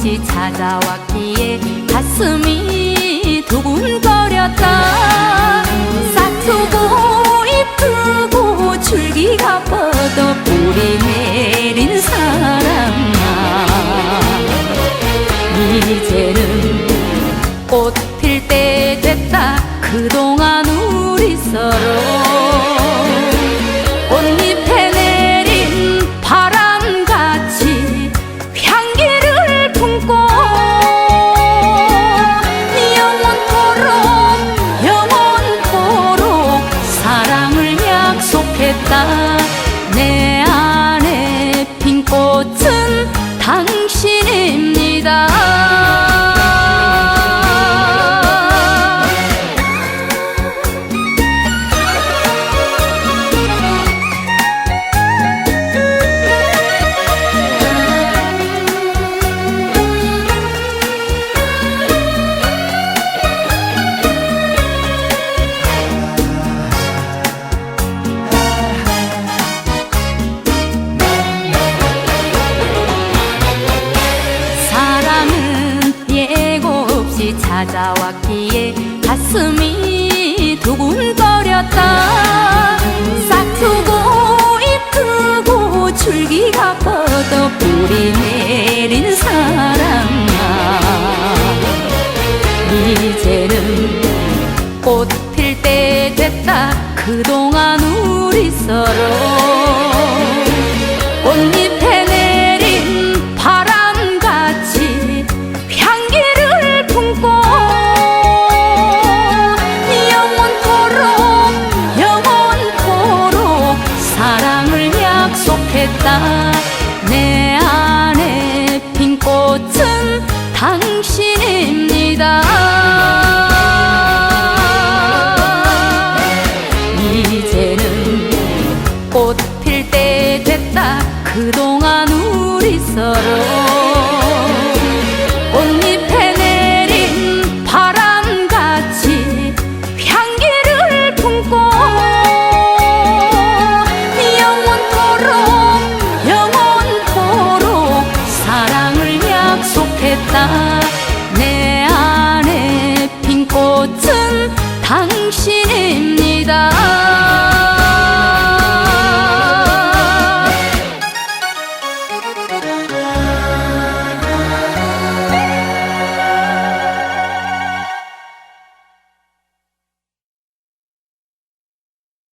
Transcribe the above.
찾아왔기에 가슴이 두근거렸다. 싹트고 이쁘고 줄기가 뻗어 뿌리 내린 사랑아. 이제는 꽃 필 때 됐다. 그동안 우리 서로 찾아왔기에 가슴이 두근거렸다. 싹트고 이쁘고 줄기가 뻗어 뿌리 내린 사랑아. 이제는 꽃 필 때 됐다. 그동안 우리 서로 약속했다. 내 안에 핀 꽃은 당신입니다. 이제는 꽃